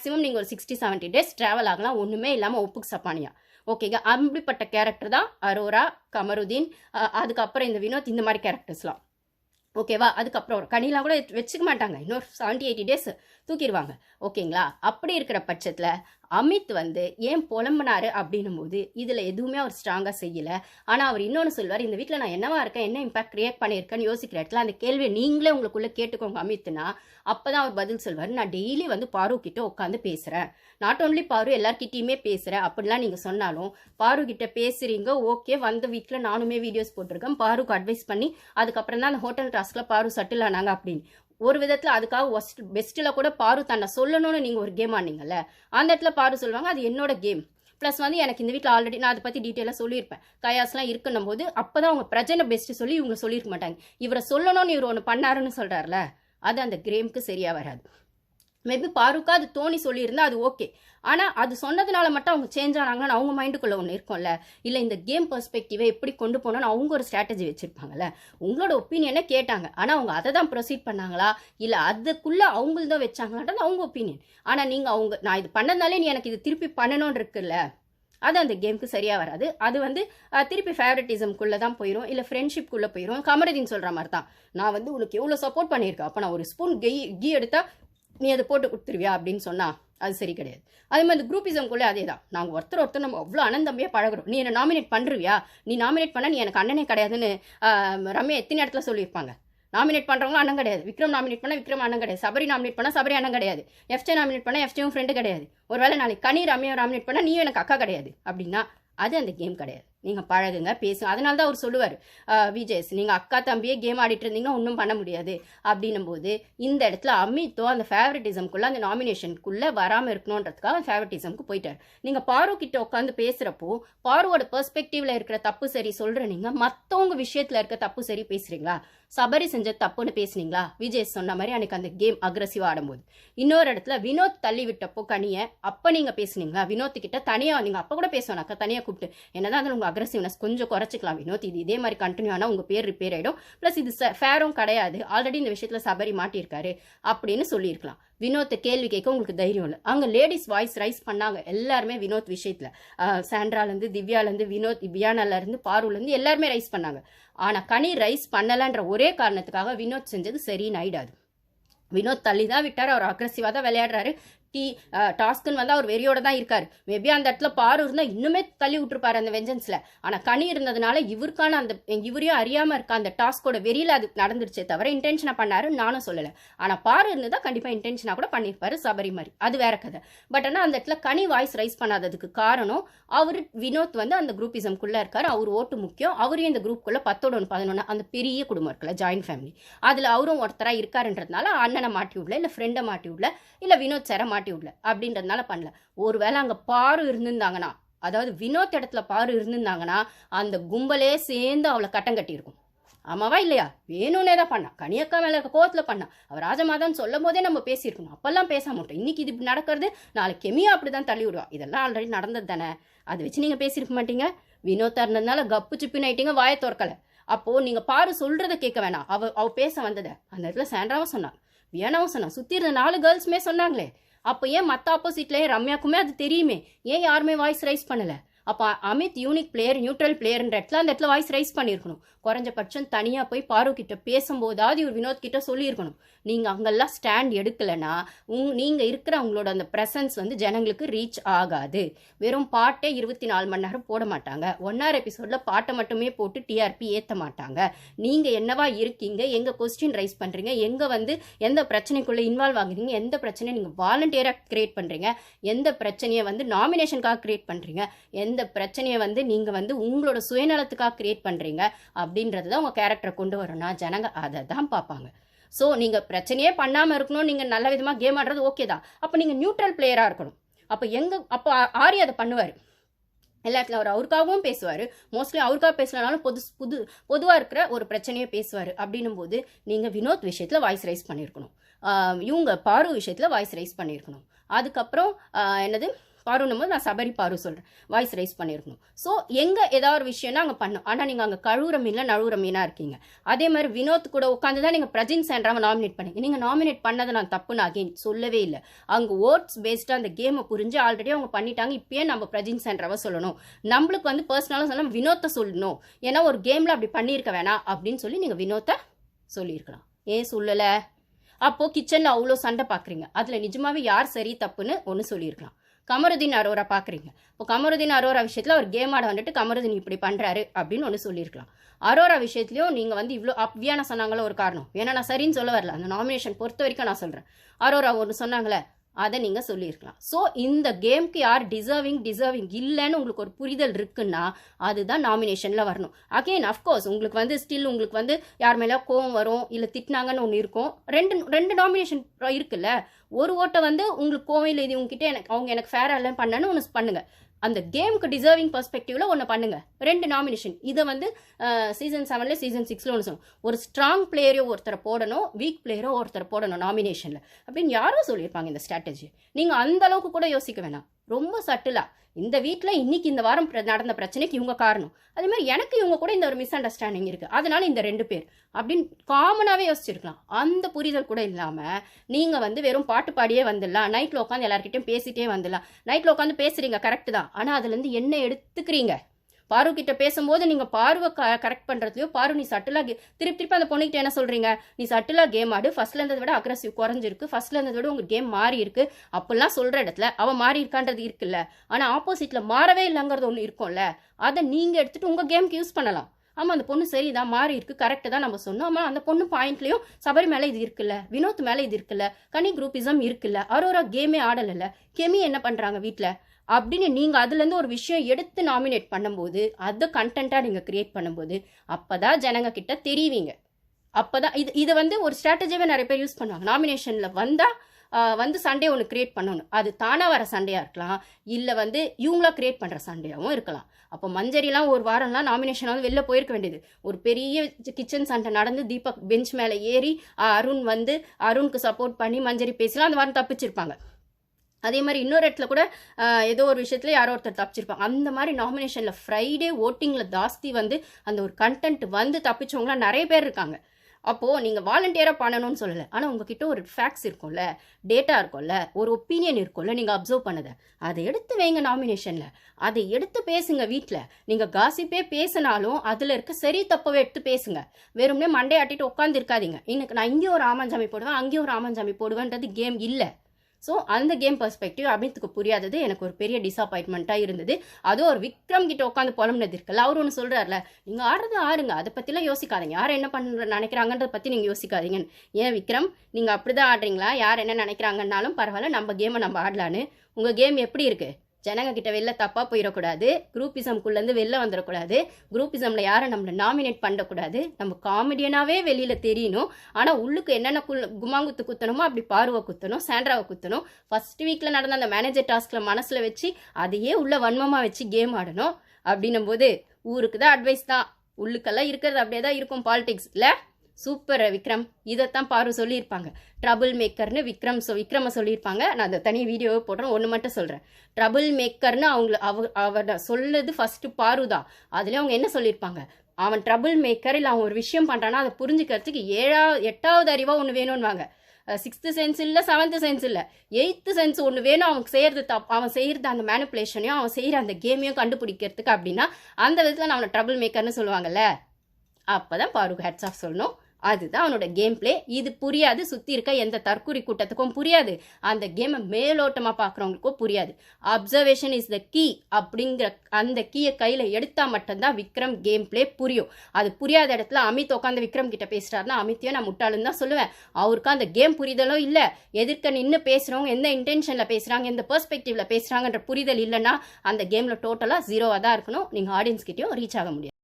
Maximum நீங்கள் ஒரு sixty seventy days travel ஆகலாம். ஒன்றுமே இல்லாமல் ஒப்புக்கு சப்பானியா. ஓகேங்க அப்படிப்பட்ட கேரக்டர் தான் அரோரா கமருதீன் அதுக்கப்புறம் இந்த வினோத் இந்த மாதிரி கேரக்டர்ஸ்லாம் ஓகேவா அதுக்கப்புறம் ஒரு கனிலாம் கூட வச்சுக்க மாட்டாங்க. இன்னொரு செவன்ட்டி எயிட்டி டேஸ் தூக்கிடுவாங்க. ஓகேங்களா அப்படி இருக்கிற பட்சத்தில் அமித் வந்து ஏன் புலம்புனாரு அப்படின்னும் போது இதில் எதுவுமே அவர் ஸ்ட்ராங்காக செய்யலை. ஆனால் அவர் இன்னொன்று சொல்வார் இந்த வீட்டில் நான் என்னவா இருக்கேன் என்ன இம்பாக்ட் கிரியேட் பண்ணியிருக்கேன்னு யோசிக்கிற இடத்துல அந்த கேள்வியை நீங்களே உங்களுக்குள்ளே கேட்டுக்கோங்க அமித்னா. அப்போ தான் அவர் பதில் சொல்வார் நான் டெய்லி வந்து பாரு கிட்ட உட்காந்து பேசுகிறேன் நாட் ஓன்லி பாரு எல்லார்கிட்டயுமே பேசுகிறேன் அப்படிலாம் நீங்கள் சொன்னாலும் பாரு கிட்ட பேசுகிறீங்க ஓகே வந்த வீட்டில் நானுமே வீடியோஸ் போட்டிருக்கேன் பாருக்கு அட்வைஸ் பண்ணி அதுக்கப்புறம் தான் அந்த ஹோட்டல் டாஸ்கில் பாரு சட்டில் ஆனாங்க அப்படின்னு. ஒரு விதத்தில் அதுக்காக ஒஸ்ட் பெஸ்ட்டில் கூட பாரு தன்னை சொல்லணும்னு நீங்கள் ஒரு கேம் ஆனீங்கல்ல அந்த இடத்துல பாரு சொல்லுவாங்க அது என்னோட கேம் ப்ளஸ் வந்து எனக்கு இந்த வீட்டில் ஆல்ரெடி நான் அதை பற்றி டீட்டெயிலாக சொல்லியிருப்பேன். கயாஸ்லாம் இருக்குன்னும் போது அப்போ தான் அவங்க பிரஜனை பெஸ்ட்டு சொல்லி இவங்க சொல்லியிருக்க மாட்டாங்க. இவரை சொல்லணும்னு இவர் ஒன்று பண்ணாருன்னு சொல்கிறார்ல அது அந்த கிரேம்க்கு சரியாக வராது. மேபி பாருக்கா அது தோணி சொல்லியிருந்தா அது ஓகே ஆனால் அது சொன்னதுனால மட்டும் அவங்க சேஞ்ச் ஆனாங்கன்னு அவங்க மைண்டுக்குள்ளே ஒன்று இருக்கும்ல. இல்லை இந்த கேம் பர்ஸ்பெக்டிவை எப்படி கொண்டு போனோன்னு அவங்க ஒரு ஸ்ட்ராட்டஜி வச்சுருப்பாங்கல்ல. உங்களோட ஒப்பீனியனை கேட்டாங்க. ஆனால் அவங்க அதை தான் ப்ரொசீட் பண்ணாங்களா? இல்லை அதுக்குள்ளே அவங்கள்தான் வச்சாங்களான்றது அவங்க ஒப்பீனியன் ஆனால் நீங்கள் அவங்க நான் இது பண்ணதுனாலே நீ எனக்கு இது திருப்பி பண்ணணும்னு இருக்குல்ல. அது அந்த கேமுக்கு சரியாக வராது. அது வந்து திருப்பி ஃபேவரட்டிசம்குள்ளே தான் போயிடும் இல்லை ஃப்ரெண்ட்ஷிப்குள்ளே போயிடும் கமரதின் சொல்கிற மாதிரி தான் நான் வந்து உனக்கு எவ்வளோ சப்போர்ட் பண்ணியிருக்கேன்? அப்போ நான் ஒரு ஸ்பூன் கெய் கீ எடுத்தால் நீ அதை போட்டு கொடுத்துருவியா அப்படின்னு சொன்னால் அது சரி கிடையாது. அதே மாதிரி குரூப்பிசம்குள்ளே அதே தான். நாங்கள் ஒருத்தர் ஒருத்தர் நம்ம அவ்வளோ அனந்தம்பியாக பழகுறோம். நீ என்னை நாமினேட் பண்ணுறியா நீ நாமினேட் பண்ண நீ எனக்கு அண்ணனே கிடையாதுன்னு ரம்யா எத்தனை இடத்துல சொல்லியிருப்பாங்க? நாமினேட் பண்ணுறவங்களும் அண்ணன் கிடையாது. விக்ரம் நாமினேட் பண்ணால் விக்ரம் அண்ணன் கிடையாது. சபரி நாமினேட் பண்ணால் சபரி அண்ணன் கிடையாது. எஃப்ஜே நாமினேட் பண்ணால் எஃப்ஜேவும் ஃப்ரெண்டு கிடையாது. ஒருவேளை நாளைக்கு கனி ரம்யா நாமினேட் பண்ணால் நீயும் எனக்கு அக்கா கிடையாது அப்படின்னா அது அந்த கேம் கிடையாது. நீங்கள் பழகுங்க பேசுங்க அதனால தான் அவர் சொல்லுவார் விஜய்ஸ் நீங்கள் அக்கா தம்பியே கேம் ஆடிட்டு இருந்தீங்கன்னா ஒன்றும் பண்ண முடியாது. அப்படின்னும் போது இந்த இடத்துல அமித்தோ அந்த ஃபேவரட்டிசம்குள்ளே அந்த நாமினேஷனுக்குள்ளே வராமல் இருக்கணுன்றதுக்காக ஃபேவரட்டிசம்க்கு போயிட்டார். நீங்கள் பாரு கிட்ட உட்காந்து பேசுகிறப்போ பாருவோட பெர்ஸ்பெக்டிவில் இருக்கிற தப்பு சரி சொல்கிற நீங்கள் மற்றவங்க விஷயத்தில் இருக்க தப்பு சரி பேசுகிறீங்களா சபரி செஞ்ச தப்புன்னு பேசுனீங்களா? விஜய் சொன்ன மாதிரி அன்னைக்கு அந்த கேம் அக்ரஸிவாக ஆடும்போது. இன்னொரு இடத்துல வினோத் தள்ளி விட்டப்போ கனியை அப்போ நீங்கள் பேசுனீங்களா? வினோத் கிட்ட தனியாக நீங்கள் அப்போ கூட பேசுவானாக்கா தனியாக கூப்பிட்டு. என்னதான் அதில் உங்கள் அக்ரஸிவ்னஸ் கொஞ்சம் குறைச்சிக்கலாம் வினோத். இது இதே மாதிரி கண்டினியூ ஆனால் உங்கள் பேர் ரிப்பேர் ஆகிடும் ப்ளஸ் இது ஃபேரும் கிடையாது. ஆல்ரெடி இந்த விஷயத்தில் சபரி மாட்டியிருக்காரு அப்படின்னு சொல்லியிருக்கலாம். வினோத்தை கேள்வி கேட்க உங்களுக்கு தைரியம் இல்லை. அங்கே லேடிஸ் வாய்ஸ் ரைஸ் பண்ணாங்க. எல்லாருமே வினோத் விஷயத்தில். சாண்ட்ராலேருந்து திவ்யாலேருந்து வினோத் வியானாலேருந்து பாருலேருந்து எல்லாருமே ரைஸ் பண்ணாங்க. ஆனால் கனி ரைஸ் பண்ணலான்ற ஒரே காரணத்துக்காக வினோத் செஞ்சது சரின்னு ஆயிடாது. வினோத் தள்ளி தான் விட்டார். அவர் அக்ரஸிவாக தான் விளையாடுறாரு. டி டாஸ்க்குன்னு வந்து அவர் வெறியோட தான் இருக்கார். மேபி அந்த இடத்துல பாரு இருந்தால் இன்னுமே தள்ளி விட்டுருப்பாரு அந்த வெஞ்சன்ஸில். ஆனால் கனி இருந்ததுனால இவருக்கான அந்த இவரையும் அறியாமல் இருக்க அந்த டாஸ்க்கோட வெறியில் அது நடந்துருச்சே தவிர இன்டென்ஷனாக பண்ணாரு நானும் சொல்லலை. ஆனால் பாரு இருந்ததா கண்டிப்பாக இன்டென்ஷனாக கூட பண்ணியிருப்பாரு சபரி மாதிரி அது வேற கதை. பட் ஆனால் அந்த இடத்துல கனி வாய்ஸ் ரைஸ் பண்ணாததுக்கு காரணம் அவர் வினோத் வந்து அந்த குரூப்பிசம்குள்ளே இருக்கார். அவர் ஓட்டு முக்கியம். அவரையும் இந்த குரூப்குள்ளே பத்தோட ஒன்று பதினொன்று அந்த பெரிய குடும்பம் இருக்குல்ல ஜாயின்ட் ஃபேமிலி அதில் அவரும் ஒருத்தராக இருக்காருன்றதுனால அண்ணனை மாட்டி விடல இல்லை ஃப்ரெண்டை மாட்டி விடல இல்லை வினோத் சாரை மாட்டி விடல. அப்படின்றதுனால பண்ணல. ஒருவேளை அங்கே பாரு இருந்திருந்தாங்கன்னா அதாவது வினோத் இடத்துல பாரு இருந்திருந்தாங்கன்னா அந்த கும்பலே சேர்ந்து அவளை கட்டம் கட்டியிருக்கும். ஆமாவா இல்லையா? வேணும்னே தான் பண்ணா. கனியக்கா மேலே இருக்க கோவத்தில் பண்ணா. அவர் ராஜமாதான் சொல்லும் போதே நம்ம பேசியிருக்கணும். அப்பெல்லாம் பேச மாட்டோம் இன்னைக்கு இது நடக்கிறது நாளைக்கு கெமியா அப்படி தான் தள்ளி விடுவா. இதெல்லாம் ஆல்ரெடி நடந்தது தானே. அதை வச்சு நீங்கள் பேசியிருக்க மாட்டீங்க? வினோத்தா இருந்ததுனால கப்பு சிப்பின்னு ஆயிட்டீங்க வாயை திறக்கல. அப்போ நீங்க பாரு சொல்றத கேட்க வேணாம். அவ அவ பேச வந்ததை. அந்த இடத்துல சாண்ட்ராவும் சொன்னான். வேணாவும் சொன்னான். சுத்தி இருந்த நாலு கேர்ள்ஸுமே சொன்னாங்களே. அப்போ ஏன் மற்ற ஆப்போசிட்லேயே ரம்யாக்குமே அது தெரியுமே? ஏன் யாருமே வாய்ஸ் ரைஸ் பண்ணலை? அப்போ அமித் யூனிக் பிளேயர் நியூட்ரல் பிளேயர்ன்ற இடத்துல அந்த இடத்துல வாய்ஸ் ரைஸ் பண்ணியிருக்கணும் குறைஞ்சபட்சம் தனியாக போய் பாரு கிட்ட பேசும்போதாவது இவர் வினோத் கிட்ட சொல்லியிருக்கணும். நீங்கள் அங்கெல்லாம் ஸ்டாண்ட் எடுக்கலைன்னா உங் நீங்கள் இருக்கிற உங்களோட அந்த ப்ரெசன்ஸ் வந்து ஜனங்களுக்கு ரீச் ஆகாது. வெறும் பாட்டே இருபத்தி நாலு மணி நேரம் போட மாட்டாங்க. ஒன்னார் எபிசோடில் பாட்டை மட்டுமே போட்டு டிஆர்பி ஏற்ற மாட்டாங்க. நீங்கள் என்னவா இருக்கீங்க? எங்கே கொஸ்டின் ரைஸ் பண்ணுறீங்க எங்கே வந்து எந்த பிரச்சனைக்குள்ளே இன்வால்வ் ஆகுறீங்க? எந்த பிரச்சனையை நீங்கள் வாலண்டியராக கிரியேட் பண்ணுறீங்க எந்த பிரச்சனையை வந்து நாமினேஷனுக்காக கிரியேட் பண்ணுறீங்க எந்த பிரச்சனையை வந்து நீங்கள் வந்து உங்களோட சுயநலத்துக்காக க்ரியேட் பண்ணுறீங்க அப்படின்றது தான் உங்கள் கேரக்டரை கொண்டு வரணும்னா ஜனங்க அதை தான் பார்ப்பாங்க. ஸோ நீங்கள் பிரச்சனையே பண்ணாமல் இருக்கணும் நீங்கள் நல்ல விதமாக கேம் ஆடுறது ஓகே தான். அப்போ நீங்கள் நியூட்ரல் பிளேயராக இருக்கணும். அப்போ எங்கே அப்போ ஆரி அதை பண்ணுவார். எல்லா இடத்துல அவர் அவருக்காகவும் பேசுவார். மோஸ்ட்லி அவருக்காக பேசலனாலும் பொது புது பொதுவாக இருக்கிற ஒரு பிரச்சனையை பேசுவார். அப்படின்னும் போது நீங்கள் வினோத் விஷயத்தில் வாய்ஸ் ரைஸ் பண்ணியிருக்கணும். இவங்க பாரு விஷயத்தில் வாய்ஸ் ரைஸ் பண்ணியிருக்கணும். அதுக்கப்புறம் என்னது? பாருன்னும் போது நான் சபரி பாரு சொல்கிறேன் வாய்ஸ் ரைஸ் பண்ணியிருக்கணும் ஸோ எங்கே ஏதாவது ஒரு விஷயம்னா அங்கே பண்ணும் ஆனால் நீங்கள் அங்கே கழுவுற மீனில் நழுவுற மீனாக இருக்கீங்க. அதே மாதிரி வினோத் கூட உட்காந்து தான் நீங்கள் பிரஜின் சேன்றாவை நாமினேட் பண்ணீங்க நீங்கள் நாமினேட் பண்ணதை நான் தப்புன்னு அகைன் சொல்லவே இல்லை. அங்கே ஓட்ஸ் பேஸ்டாக அந்த கேமை புரிஞ்சு ஆல்ரெடி அவங்க பண்ணிட்டாங்க. இப்பயே நம்ம பிரஜின் சேன்றாவை சொல்லணும். நம்மளுக்கு வந்து பர்சனலாக சொல்லணும் வினோத்தை சொல்லணும். ஏன்னா ஒரு கேமில் அப்படி பண்ணியிருக்க வேணாம் அப்படின்னு சொல்லி நீங்கள் வினோத்தை சொல்லியிருக்கலாம். ஏன் சொல்லலை? அப்போது கிச்சனில் அவ்வளோ சண்டை பார்க்குறீங்க அதில் நிஜமாகவே யார் சரி தப்புன்னு ஒன்று சொல்லியிருக்கலாம். கமருதீன் அரோரா பார்க்குறீங்க இப்போ கமருதீன் அரோரா விஷயத்தில் அவர் கேம் ஆட வந்துட்டு கமருதீன் இப்படி பண்ணுறாரு அப்படின்னு ஒன்று சொல்லியிருக்கலாம். அரோரா விஷயத்துலையும் நீங்கள் வந்து இவ்வளோ அப்வியான சொன்னாங்களோ ஒரு காரணம். ஏன்னா நான் சரின்னு சொல்ல வரல. அந்த நாமினேஷன் பொறுத்த வரைக்கும் நான் சொல்கிறேன் அரோரா ஒன்று சொன்னாங்களே அதை நீங்கள் சொல்லியிருக்கலாம். ஸோ இந்த கேம்க்கு யார் டிசர்விங் டிசர்விங் இல்லைன்னு உங்களுக்கு ஒரு புரிதல் இருக்குன்னா அதுதான் நாமினேஷனில் வரணும். அகெயின் அஃப்கோர்ஸ் உங்களுக்கு வந்து ஸ்டில் உங்களுக்கு வந்து யார் மேலே கோவம் வரும் இல்லை திட்டினாங்கன்னு ஒன்று இருக்கும். ரெண்டு ரெண்டு நாமினேஷன் இருக்குல்ல? ஒரு ஓட்டை வந்து உங்களுக்கு கோவம் இல்லை இது உங்ககிட்ட எனக்கு அவங்க எனக்கு ஃபேராக இல்லைன்னு பண்ணன்னு ஒன்று பண்ணுங்கள் அந்த கேமுக்கு டிசர்விங் பர்ஸ்பெக்டிவில் ஒன்று பண்ணுங்க. ரெண்டு நாமினேஷன் இதை வந்து சீசன் செவனில் சீசன் சிக்ஸில் ஒன்று சொல்லணும் ஒரு ஸ்ட்ராங் பிளேயரோ ஒருத்தரை போடணும் வீக் பிளேயரோ ஒருத்தரை போடணும் நாமினேஷனில் அப்படின்னு யாரோ சொல்லியிருப்பாங்க இந்த ஸ்ட்ராட்டஜி நீங்கள் அந்த அளவுக்கு கூட யோசிக்க வேணாம். ரொம்ப சட்டிலா இந்த வீட்டில் இன்னைக்கு இந்த வாரம் பிர- நடந்த பிரச்சனைக்கு இவங்க காரணம். அதே மாதிரி எனக்கு இவங்க கூட இந்த ஒரு மிஸ் அண்டர்ஸ்டாண்டிங் இருக்குது அதனால இந்த ரெண்டு பேர் அப்படின்னு காமனாகவே யோசிச்சிருக்கலாம். அந்த புரிதல் கூட இல்லாமல் நீங்கள் வந்து வெறும் பாட்டு பாடியே வந்துடலாம். நைட்டில் உட்காந்து எல்லாருக்கிட்டையும் பேசிட்டே வந்துடலாம். நைட்டில் உட்காந்து பேசுகிறீங்க கரெக்டு தான். ஆனால் அதுலேருந்து என்ன எடுத்துக்கிறீங்க? பாரு கிட்ட பேசும்போது நீங்க பார்வை கரெக்ட் பண்றதுலயோ பாரு நீ சட்டிலா திருப்பி திருப்பி அந்த பொண்ணுகிட்ட என்ன சொல்றீங்க? நீ சட்டிலா கேம் ஆடு. ஃபர்ஸ்ட்ல இருந்ததை விட அக்ரஸிவ் குறைஞ்சிருக்கு. ஃபர்ஸ்ட்ல இருந்ததை விட உங்க கேம் மாறி இருக்கு. அப்படிலாம் சொல்ற இடத்துல அவ மாறி இருக்கான்றது இருக்குல்ல. ஆனா ஆப்போசிட்ல மாறவே இல்லைங்கிறது ஒன்று இருக்கும்ல. அதை நீங்க எடுத்துட்டு உங்க கேம்க்கு யூஸ் பண்ணலாம். ஆமாம் அந்த பொண்ணு சரிதான் மாறி இருக்கு கரெக்டு தான் நம்ம சொன்னோம். ஆமாம் அந்த பொண்ணு பாயிண்ட்லேயும் சபரி மேலே இது இருக்குல்ல வினோத் மேலே இது இருக்குல்ல கனி குரூப்பிசம் இருக்குல்ல அரோரா கேமே ஆடலைல்ல கெமி என்ன பண்ணுறாங்க வீட்டில் அப்படின்னு நீங்கள் அதுலேருந்து ஒரு விஷயம் எடுத்து நாமினேட் பண்ணும்போது அதை கண்டென்ட்டாக நீங்கள் கிரியேட் பண்ணும்போது அப்பதான் ஜனங்க கிட்ட தெரிவிங்க. அப்போ தான் இது இதை வந்து ஒரு ஸ்ட்ராட்டஜியாகவே நிறைய பேர் யூஸ் பண்ணுவாங்க. நாமினேஷனில் வந்தால் வந்து சண்டே ஒன்று கிரியேட் பண்ணணும். அது தானாக வர சண்டையாக இருக்கலாம். இல்லை வந்து இவங்களா கிரியேட் பண்ணுற சண்டையாகவும் இருக்கலாம். அப்போ மஞ்சரிலாம் ஒரு வாரம்லாம் நாமினேஷன் வந்து வெளில போயிருக்க வேண்டியது. ஒரு பெரிய கிச்சன் சண்டை நடந்து தீபக் பெஞ்ச் மேலே ஏறி அருண் வந்து அருணுக்கு சப்போர்ட் பண்ணி மஞ்சரி பேசலாம் அந்த வாரம் தப்பிச்சிருப்பாங்க. அதே மாதிரி இன்னொரு இடத்துல கூட ஏதோ ஒரு விஷயத்துல யாரோ ஒருத்தர் தப்பிச்சிருப்பாங்க. அந்த மாதிரி நாமினேஷனில் ஃப்ரைடே ஓட்டிங்கில் ஜாஸ்தி வந்து அந்த ஒரு கண்டென்ட் வந்து தப்பிச்சவங்களாம் நிறைய பேர் இருக்காங்க. அப்போது நீங்கள் வாலண்டியராக பண்ணணும்னு சொல்லலை. ஆனால் உங்ககிட்ட ஒரு ஃபேக்ட்ஸ் இருக்கும்ல டேட்டா இருக்கும்ல ஒரு ஒப்பீனியன் இருக்கும்ல நீங்கள் அப்சர்வ் பண்ணதை. அதை எடுத்து வைங்க நாமினேஷனில் அதை எடுத்து பேசுங்க வீட்டில் நீங்கள் காசிப்பே பேசினாலும் அதில் இருக்க சரி தப்பவை எடுத்து பேசுங்க. வெறும்னே மண்டே ஆட்டிட்டு உட்காந்து இருக்காதீங்க இன்னைக்கு நான் இங்கேயும் ஒரு ஆமஞ்சாமி போடுவேன் அங்கேயும் ஒரு ஆமஞ்சாமி போடுவேன்றது கேம் இல்லை. ஸோ அந்த கேம் பர்ஸ்பெக்டிவ் அமித்துக்கு புரியாதது எனக்கு ஒரு பெரிய டிசப்பாயின்மெண்ட்டாக இருந்தது. அதுவும் ஒரு விக்ரம் கிட்ட உட்காந்து புலம்புனது இருக்குல்ல அவர் ஒன்று சொல்கிறார்ல நீங்கள் ஆடுறது ஆடுங்க அதை பற்றிலாம் யோசிக்காதீங்க. யார் என்ன பண்ணுற நினைக்கிறாங்கன்றத பற்றி நீங்கள் யோசிக்காதீங்கன்னு. ஏன் விக்ரம்? நீங்கள் அப்படி தான் ஆடுறீங்களா? யார் என்ன நினைக்கிறாங்கன்னாலும் பரவாயில்ல நம்ம கேமை நம்ம ஆடலான்னு. உங்கள் கேம் எப்படி இருக்குது ஜனங்க கிட்ட வெளில தப்பாக போயிடக்கூடாது குரூப்பிசம்குள்ளேருந்து வெளில வந்துடக்கூடாது குரூப்பிசமில் யாரும் நம்மளை நாமினேட் பண்ணக்கூடாது. நம்ம காமெடியனாகவே வெளியில் தெரியணும். ஆனால் உள்ளுக்கு என்னென்ன குல் குமாங்குத்து குத்தணுமோ அப்படி பார்வை குத்தணும் சாண்ட்ராவை குத்தணும். ஃபஸ்ட் வீக்கில் நடந்த அந்த மேனேஜர் டாஸ்கில் மனசில் வச்சு அதையே உள்ளே வன்மமாக வச்சு கேம் ஆடணும். அப்படின்னும் போது ஊருக்கு தான். அட்வைஸ் தான் உள்ளுக்கெல்லாம் இருக்கிறது அப்படியே தான் இருக்கும் பாலிடிக்ஸ் இல்லை? சூப்பர் விக்ரம் இதைத்தான் பாரு சொல்லியிருப்பாங்க. ட்ரபுள் மேக்கர்னு விக்ரம் சொ விக்ரம சொல்லியிருப்பாங்க. நான் அதை தனி வீடியோவை போடுறேன். ஒன்று மட்டும் சொல்கிறேன் ட்ரபுள் மேக்கர்னு அவங்கள அவ அவட சொல்லது ஃபஸ்ட்டு பாரு தான். அதுலேயும் அவங்க என்ன சொல்லியிருப்பாங்க? அவன் ட்ரபுள் மேக்கர் இல்லை அவன் ஒரு விஷயம் பண்ணுறான்னா அதை புரிஞ்சுக்கிறதுக்கு ஏழாவது எட்டாவது அறிவாக ஒன்று வேணும்னுவாங்க. சிக்ஸ்த்து சென்ஸ் இல்லை செவன்த்து சென்ஸ் இல்லை. எயித்து சென்ஸ் ஒன்று வேணும். அவன் செய்கிறது தப் அவன் செய்கிறது அந்த மேனிப்புலேஷனையும் அவன் செய்கிற அந்த கேமையும் கண்டுபிடிக்கிறதுக்கு அப்படின்னா அந்த விதத்தில் நான் அவனை ட்ரபுள் மேக்கர்னு சொல்லுவாங்கல்ல. அப்போ தான் பாரு ஹெட்ஸ் ஆஃப் சொல்லணும். அதுதான் அவனோட கேம் பிளே இது புரியாது. சுற்றி இருக்க எந்த தற்குறி கூட்டத்துக்கும் புரியாது. அந்த கேமை மேலோட்டமாக பார்க்குறவங்களுக்கும் புரியாது. அப்சர்வேஷன் இஸ் த கீ அப்படிங்கிற அந்த கீயை கையில் எடுத்தால் மட்டும்தான் விக்ரம் கேம் பிளே புரியும். அது புரியாத இடத்துல அமித் உட்காந்து விக்ரம் கிட்ட பேசுகிறாருன்னா அமித்தையும் நான் முட்டாளுன்னு தான் சொல்லுவேன். அவருக்கு அந்த கேம் புரிதலும் இல்லை. எதிர்க்க நின்று பேசுகிறவங்க எந்த இன்டென்ஷனில் பேசுகிறாங்க எந்த பெர்ஸ்பெக்டிவில் பேசுகிறாங்கன்ற புரிதல் இல்லைன்னா அந்த கேமில் டோட்டலாக ஜீரோவாக தான் இருக்கணும். நீங்கள் ஆடியன்ஸ் கிட்டயும் ரீச் ஆக முடியாது.